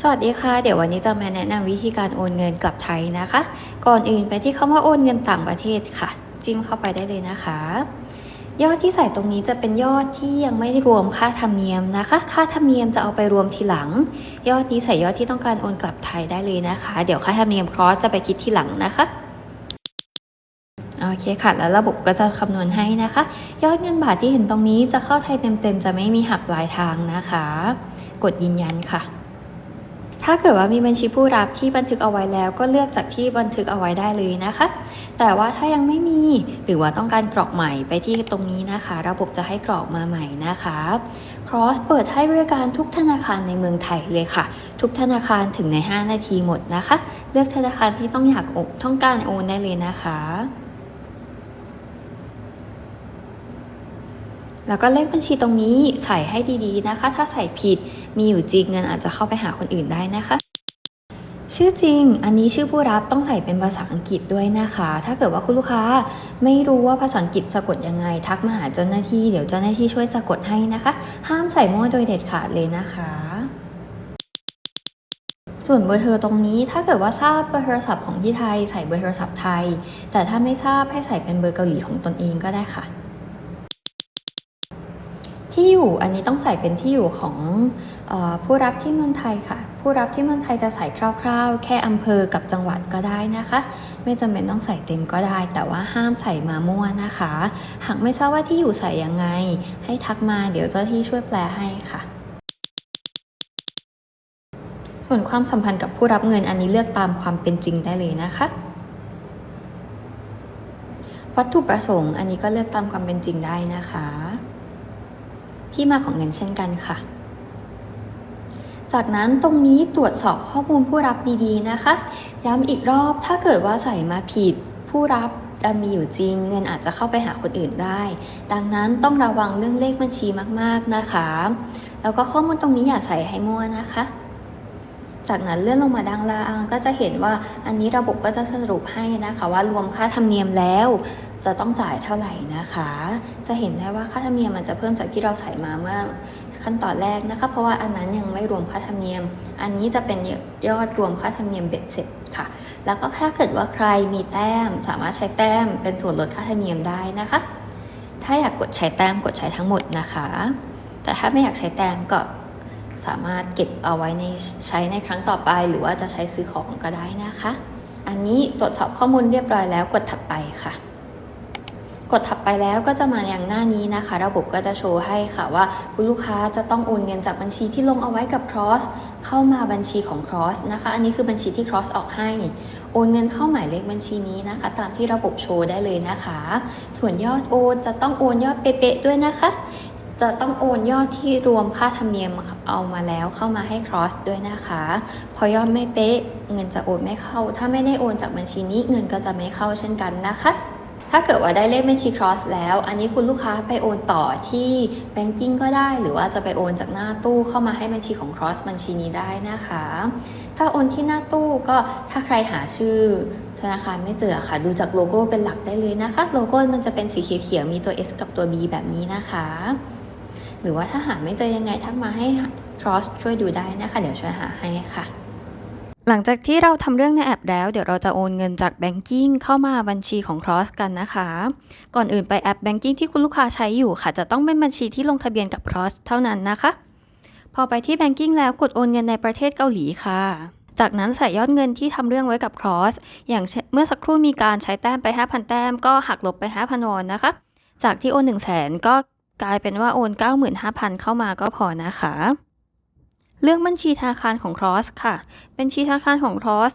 สวัสดีค่ะ เดี๋ยววันนี้จะมาแนะนำวิธีการโอนเงินกลับไทยนะคะ ก่อนอื่นไปที่คำว่าโอนเงินต่างประเทศค่ะ จิ้มเข้าไปได้เลยนะคะ ยอดที่ใส่ตรงนี้จะเป็นยอดที่ยังไม่ได้รวมค่าธรรมเนียมนะคะ ค่าธรรมเนียมจะเอาไปรวมทีหลัง ยอดนี้ใส่ยอดที่ต้องการโอนกลับไทยได้เลยนะคะ เดี๋ยวค่าธรรมเนียมครอสจะไปคิดทีหลังนะคะโอเคค่ะ แล้วระบบก็จะคำนวณให้นะคะ ยอดเงินบาทที่เห็นตรงนี้จะเข้าไทยเต็มๆ จะไม่มีหักปลายทางนะคะ กดยืนยันค่ะ ถ้าเกิดว่ามีบัญชีผู้รับที่บันทึกเอาไว้แล้ว ก็เลือกจากที่บันทึกเอาไว้ได้เลยนะคะ แต่ว่าถ้ายังไม่มีหรือว่าต้องการกรอกใหม่ไปที่ตรงนี้นะคะ ระบบจะให้กรอกมาใหม่นะคะ Cross เปิดให้บริการทุกธนาคารในเมืองไทยเลยค่ะ ทุกธนาคารถึงใน 5 นาทีหมดนะคะ เลือกธนาคารที่ต้องอยากโอนต้องการโอนได้เลยนะคะแล้วก็เลขบัญชีตรงนี้ใส่ให้ดีๆนะคะ ถ้าใส่ผิด มีอยู่จริงเงินอาจจะเข้าไปหาคนอื่นได้นะคะ ชื่อจริง อันนี้ชื่อผู้รับต้องใส่เป็นภาษาอังกฤษด้วยนะคะ ถ้าเกิดว่าคุณลูกค้าไม่รู้ว่าภาษาอังกฤษสะกดยังไง ทักมาหาเจ้าหน้าที่เดี๋ยวเจ้าหน้าที่ช่วยสะกดให้นะคะ ห้ามใส่มั่วโดยเด็ดขาดเลยนะคะส่วนเบอร์โทรตรงนี้ถ้าเกิดว่าทราบเบอร์โทรศัพท์ของที่ไทย ใส่เบอร์โทรศัพท์ไทย แต่ถ้าไม่ทราบให้ใส่เป็นเบอร์เกาหลีของตนเองก็ได้ค่ะ ที่อยู่อันนี้ต้องใส่เป็นที่อยู่ของอผู้รับที่เมืองไทยค่ะ ผู้รับที่เมืองไทยจะใส่คร่าวๆ แค่อำเภอกับจังหวัดก็ได้นะคะ ไม่จำเป็นต้องใส่เต็มก็ได้ แต่ว่าห้ามใส่มามั่วนะคะ หากไม่ทราบว่าที่อยู่ใส่ยังไง ให้ทักมาเดี๋ยวเจ้าที่ช่วยแปลให้ค่ะ ส่วนความสัมพันธ์กับผู้รับเงินอันนี้เลือกตามความเป็นจริงได้เลยนะคะวัตถุประสงค์อันนี้ก็เลือกตามความเป็นจริงได้นะคะ ที่มาของเงินเช่นกันค่ะ จากนั้นตรงนี้ตรวจสอบข้อมูลผู้รับดีๆนะคะ ย้ำอีกรอบถ้าเกิดว่าใส่มาผิด ผู้รับดันมีอยู่จริง เงินอาจจะเข้าไปหาคนอื่นได้ ดังนั้นต้องระวังเรื่องเลขบัญชีมากๆนะคะ แล้วก็ข้อมูลตรงนี้อย่าใส่ให้มั่วนะคะ จากนั้นเลื่อนลงมาด้านล่างก็จะเห็นว่าอันนี้ระบบก็จะสรุปให้นะคะว่ารวมค่าธรรมเนียมแล้ว จะต้องจ่ายเท่าไหร่นะคะ จะเห็นได้ว่าค่าธรรมเนียมมันจะเพิ่มจากที่เราใส่มาเมื่อขั้นตอนแรกนะคะ เพราะว่าอันนั้นยังไม่รวมค่าธรรมเนียม อันนี้จะเป็นยอดรวมค่าธรรมเนียมเบ็ดเสร็จค่ะ แล้วก็ถ้าเกิดว่าใครมีแต้ม สามารถใช้แต้มเป็นส่วนลดค่าธรรมเนียมได้นะคะ ถ้าอยากกดใช้แต้มกดใช้ทั้งหมดนะคะ แต่ถ้าไม่อยากใช้แต้มก็สามารถเก็บเอาไว้ในใช้ในครั้งต่อไป หรือว่าจะใช้ซื้อของก็ได้นะคะ อันนี้ตรวจสอบข้อมูลเรียบร้อยแล้วกดถัดไปค่ะ กดถัดไปแล้วก็จะมาอย่างหน้านี้นะคะ ระบบก็จะโชว์ให้ค่ะว่าคุณลูกค้าจะต้องโอนเงินจากบัญชีที่ลงเอาไว้กับ Cross เข้ามาบัญชีของ Cross นะคะ อันนี้คือบัญชีที่ Cross ออกให้ โอนเงินเข้าหมายเลขบัญชีนี้นะคะ ตามที่ระบบโชว์ได้เลยนะคะ ส่วนยอดโอนจะต้องโอนยอดเป๊ะๆด้วยนะคะ จะต้องโอนยอดที่รวมค่าธรรมเนียมเอามาแล้วเข้ามาให้ Cross ด้วยนะคะ พอยอดไม่เป๊ะเงินจะโอนไม่เข้า ถ้าไม่ได้โอนจากบัญชีนี้เงินก็จะไม่เข้าเช่นกันนะคะ ถ้าเกิดว่าได้เลขบัญชี cross แล้ว อันนี้คุณลูกค้าไปโอนต่อที่ banking ก็ได้ หรือว่าจะไปโอนจากหน้าตู้เข้ามาให้บัญชีของ cross บัญชีนี้ได้นะคะ ถ้าโอนที่หน้าตู้ก็ถ้าใครหาชื่อธนาคารไม่เจอค่ะ ดูจากโลโก้เป็นหลักได้เลยนะคะ โลโก้มันจะเป็นสีเขียวๆมีตัว S กับตัว B แบบนี้นะคะ หรือว่าถ้าหาไม่เจอยังไงทักมาให้ cross ช่วยดูได้นะคะ เดี๋ยวช่วยหาให้ค่ะ หลังจากที่เราทำเรื่องในแอปแล้ว เดี๋ยวเราจะโอนเงินจาก Banking เข้ามาบัญชีของ Cross กันนะคะ ก่อนอื่นไปแอป Banking ที่คุณลูกค้าใช้อยู่ค่ะ จะต้องเป็นบัญชีที่ลงทะเบียนกับ Cross เท่านั้นนะคะ พอไปที่ Banking แล้วกดโอนเงินในประเทศเกาหลีค่ะ จากนั้นใส่ยอดเงินที่ทำเรื่องไว้กับ Cross อย่างเมื่อสักครู่มีการใช้แต้มไป 5,000 แต้มก็หักลบไป5,000วอนนะคะ จากที่โอน 1 0 0 0 0แสนก็กลายเป็นว่าโอน 95,000 เข้ามาก็พอนะคะ เรื่องบัญชีธนาคารของ Cross ค่ะบัญชีธนาคารของ Cross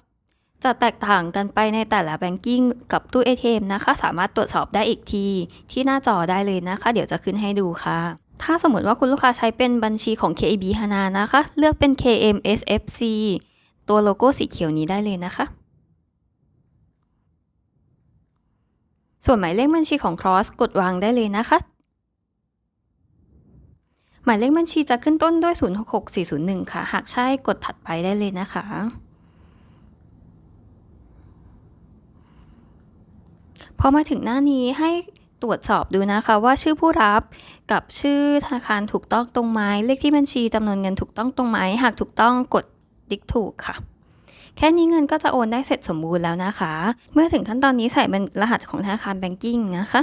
จะแตกต่างกันไปในแต่ละ Banking กับตู้ ATM นะคะ สามารถตรวจสอบได้อีกที ที่หน้าจอได้เลยนะคะ เดี๋ยวจะขึ้นให้ดูค่ะ ถ้าสมมติว่าคุณลูกค้าใช้เป็นบัญชีของ KAB Hana นะคะ เลือกเป็น KMSFC ตัวโลโก้สีเขียวนี้ได้เลยนะคะ ส่วนหมายเลขบัญชีของ Cross กดวางได้เลยนะคะ มายเลขบัญชีจะขึ้นต้นด้วย 066401 ค่ะ หากใช่กดถัดไปได้เลยนะคะ พอมาถึงหน้านี้ให้ตรวจสอบดูนะคะว่าชื่อผู้รับกับชื่อธนาคารถูกต้องตรงไหมเลขที่บัญชีจำนวนเงินถูกต้องตรงไหมหากถูกต้องกดติ๊กถูกค่ะ แค่นี้เงินก็จะโอนได้เสร็จสมบูรณ์แล้วนะคะ เมื่อถึงขั้นตอนนี้ใส่เป็นรหัสของธนาคารแบงกิ้งนะคะ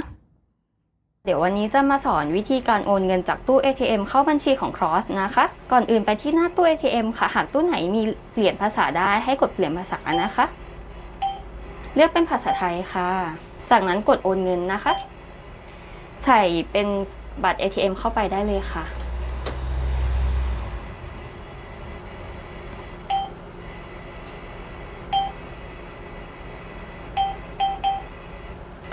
เดี๋ยววันนี้จะมาสอนวิธีการโอนเงินจากตู้ ATM เข้าบัญชีของ Cross นะคะ ก่อนอื่นไปที่หน้าตู้ ATM ค่ะ หากตู้ไหนมีเปลี่ยนภาษาได้ให้กดเปลี่ยนภาษานะคะ เลือกเป็นภาษาไทยค่ะ จากนั้นกดโอนเงินนะคะ ใส่เป็นบัตร ATM เข้าไปได้เลยค่ะ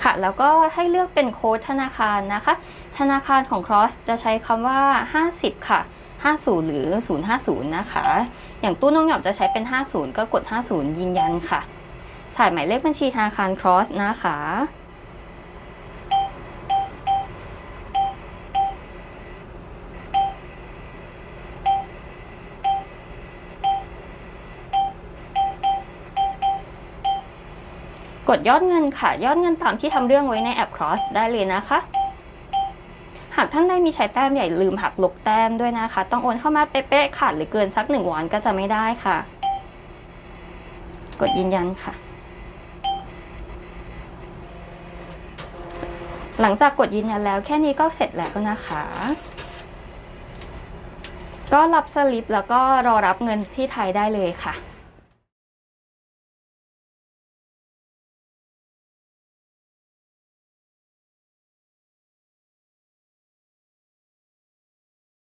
ค่ะ แล้วก็ให้เลือกเป็นโค้ดธนาคารนะคะ ธนาคารของ Cross จะใช้คำว่า 50 ค่ะ 50 หรือ 050 นะคะ อย่างตู้น้องหยอบจะใช้เป็น 50 ก็กด 50 ยืนยันค่ะใส่หมายเลขบัญชีธนาคาร Cross นะคะ ดยอดเงินค่ะ ยอดเงินตามที่ทำเรื่องไว้ในแอป Cross ได้เลยนะคะ หากท่านใดมีใช้แต้มอย่าลืมหักลบแต้มด้วยนะคะ ต้องโอนเข้ามาเป๊ะๆขาดหรือเกินสักหนึ่งวันก็จะไม่ได้ค่ะ กดยืนยันค่ะ หลังจากกดยืนยันแล้วแค่นี้ก็เสร็จแล้วนะคะก็รับสลิปแล้วก็รอรับเงินที่ไทยได้เลยค่ะ